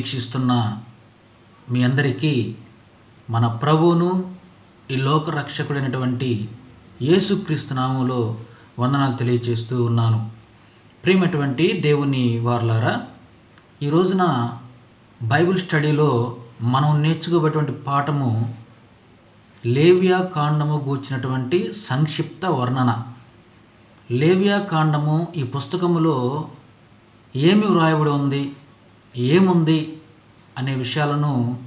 వీక్షిస్తున్న మీ అందరికీ మన ప్రభువును ఈ లోక రక్షకుడైనటువంటి యేసుక్రీస్తు నామంలో వందనాలు తెలియజేస్తూ ఉన్నాను. ప్రియమైనటువంటి దేవుని వార్లారా ఈ రోజున బైబిల్ స్టడీలో మనం నేర్చుకోబటువంటి పాఠము లేవియా కాండము గూర్చినటువంటి సంక్షిప్త వర్ణన. లేవియా కాండము ఈ పుస్తకములో ఏమి వ్రాయబడి ఉంది? ఏముంది అనే విషయాలను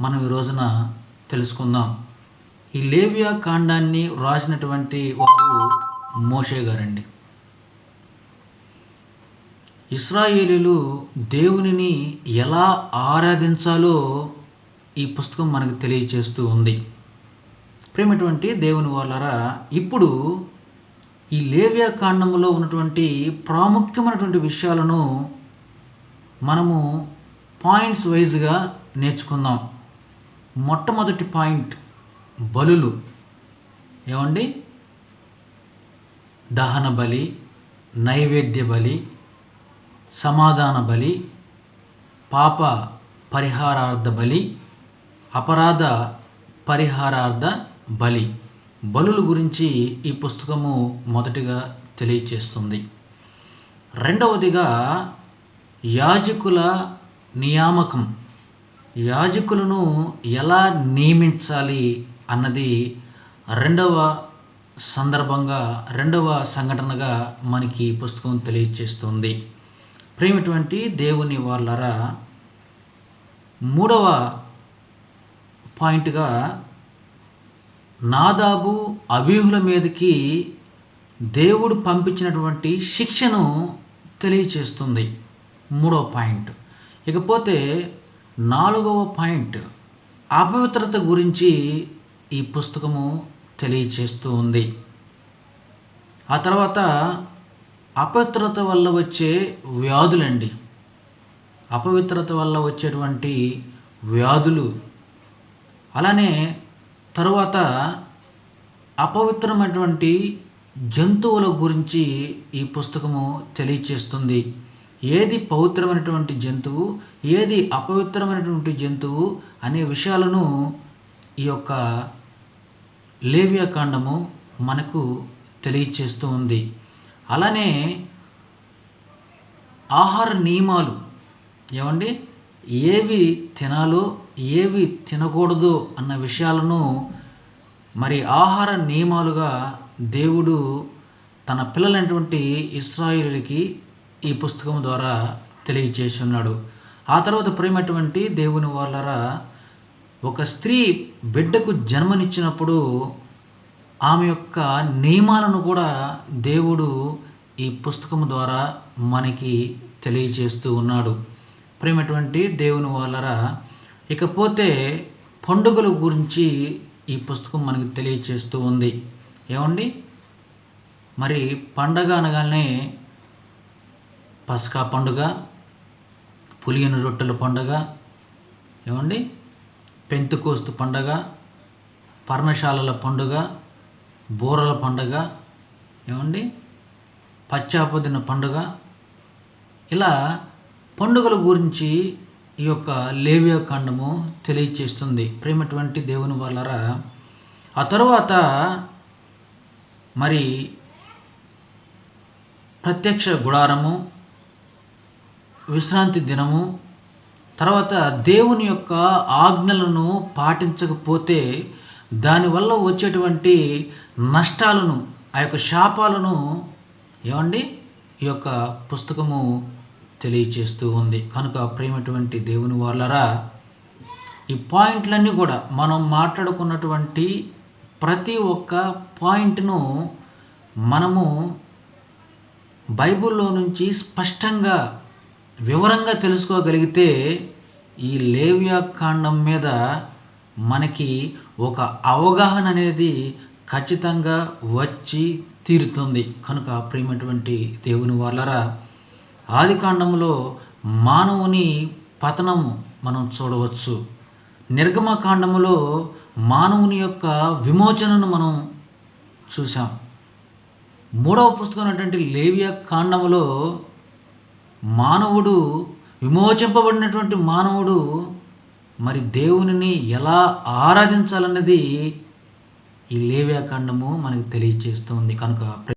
మనం ఈ రోజున తెలుసుకుందాం. ఈ లేవియా కాండాన్ని వ్రాసినటువంటి వారు మోషే గారండి. ఇస్రాయేలీలు దేవునిని ఎలా ఆరాధించాలో ఈ పుస్తకం మనకు తెలియచేస్తూ ఉంది. ప్రేమటువంటి దేవుని వాళ్ళరా ఇప్పుడు ఈ లేవ్యా కాండంలో ఉన్నటువంటి ప్రాముఖ్యమైనటువంటి విషయాలను మనము పాయింట్స్ వైజ్గా నేర్చుకుందాం. మొట్టమొదటి పాయింట్ బలులు. ఏమండి? దహన బలి నైవేద్య బలి సమాధాన బలి పాప పరిహారార్థ బలి అపరాధ పరిహారార్థ బలి. బలుల గురించి ఈ పుస్తకము మొదటిగా తెలియచేస్తుంది. రెండవదిగా యాజకుల నియామకం. యాజకులను ఎలా నియమించాలి అన్నది రెండవ సందర్భంగా రెండవ సంఘటనగా మనకి పుస్తకం తెలియచేస్తుంది. ప్రేమటువంటి దేవుని వాళ్ళరా మూడవ పాయింట్గా నాదాబు అబీహుల మీదకి దేవుడు పంపించినటువంటి శిక్షను తెలియచేస్తుంది. మూడవ పాయింట్. ఇకపోతే నాలుగవ పాయింట్. అపవిత్రత గురించి ఈ పుస్తకము తెలియచేస్తూ ఉంది. ఆ తర్వాత అపవిత్రత వల్ల వచ్చే వ్యాధులండి. అపవిత్రత వల్ల వచ్చేటువంటి వ్యాధులు. అలానే తరువాత అపవిత్రమైనటువంటి జంతువుల గురించి ఈ పుస్తకము తెలియచేస్తుంది. ఏది పవిత్రమైనటువంటి జంతువు ఏది అపవిత్రమైనటువంటి జంతువు అనే విషయాలను ఈ యొక్క లేవియా కాండము మనకు తెలియచేస్తూ ఉంది. అలానే ఆహార నియమాలు ఏమండి? ఏవి తినాలో ఏవి తినకూడదు అన్న విషయాలను మరి ఆహార నియమాలుగా దేవుడు తన పిల్లలైనటువంటి ఇస్రాయిలకి ఈ పుస్తకం ద్వారా తెలియచేస్తున్నాడు ఆ తర్వాత ప్రేమటువంటి దేవుని వాళ్ళరా ఒక స్త్రీ బిడ్డకు జన్మనిచ్చినప్పుడు ఆమె యొక్క నియమాలను కూడా దేవుడు ఈ పుస్తకం ద్వారా మనకి తెలియచేస్తూ ఉన్నాడు. ప్రేమటువంటి దేవుని వాళ్ళరా ఇకపోతే పండుగల గురించి ఈ పుస్తకం మనకి తెలియచేస్తూ ఉంది. ఏమండి? మరి పండగ అనగానే పస్కా పండుగ పులియన రొట్టెల పండుగ ఏమండి? పెంతుకోస్తు పండగ పర్ణశాలల పండుగ బూరల పండుగ ఏమండి? పశ్చాపదిన పండుగ. ఇలా పండుగల గురించి ఈ యొక్క లేవ్యాకాండము తెలియచేస్తుంది. ప్రేమటువంటి దేవుని వాళ్ళరా ఆ తరువాత మరి ప్రత్యక్ష గుడారము విశ్రాంతి దినము. తర్వాత దేవుని యొక్క ఆజ్ఞలను పాటించకపోతే దానివల్ల వచ్చేటువంటి నష్టాలను ఆ యొక్క శాపాలను ఏమండి? ఈ యొక్క పుస్తకము తెలియచేస్తూ ఉంది. కనుక ప్రేమటువంటి దేవుని వాళ్ళరా ఈ పాయింట్లన్నీ కూడా మనం మాట్లాడుకున్నటువంటి ప్రతి ఒక్క పాయింట్ను మనము బైబిల్లో నుంచి స్పష్టంగా వివరంగా తెలుసుకోగలిగితే ఈ లేవ్యాకాండం మీద మనకి ఒక అవగాహన అనేది ఖచ్చితంగా వచ్చి తీరుతుంది. కనుక ప్రియమైనటువంటి దేవుని వాళ్ళరా ఆది కాండంలో మానవుని పతనము మనం చూడవచ్చు. నిర్గమ కాండములో మానవుని యొక్క విమోచనను మనం చూసాం మూడవ పుస్తకం అనేటువంటి లేవియా కాండములో మానవుడు విమోచింపబడినటువంటి మానవుడు మరి దేవునిని ఎలా ఆరాధించాలన్నది ఈ లేవ్యాకాండము మనకు తెలియజేస్తుంది కనుక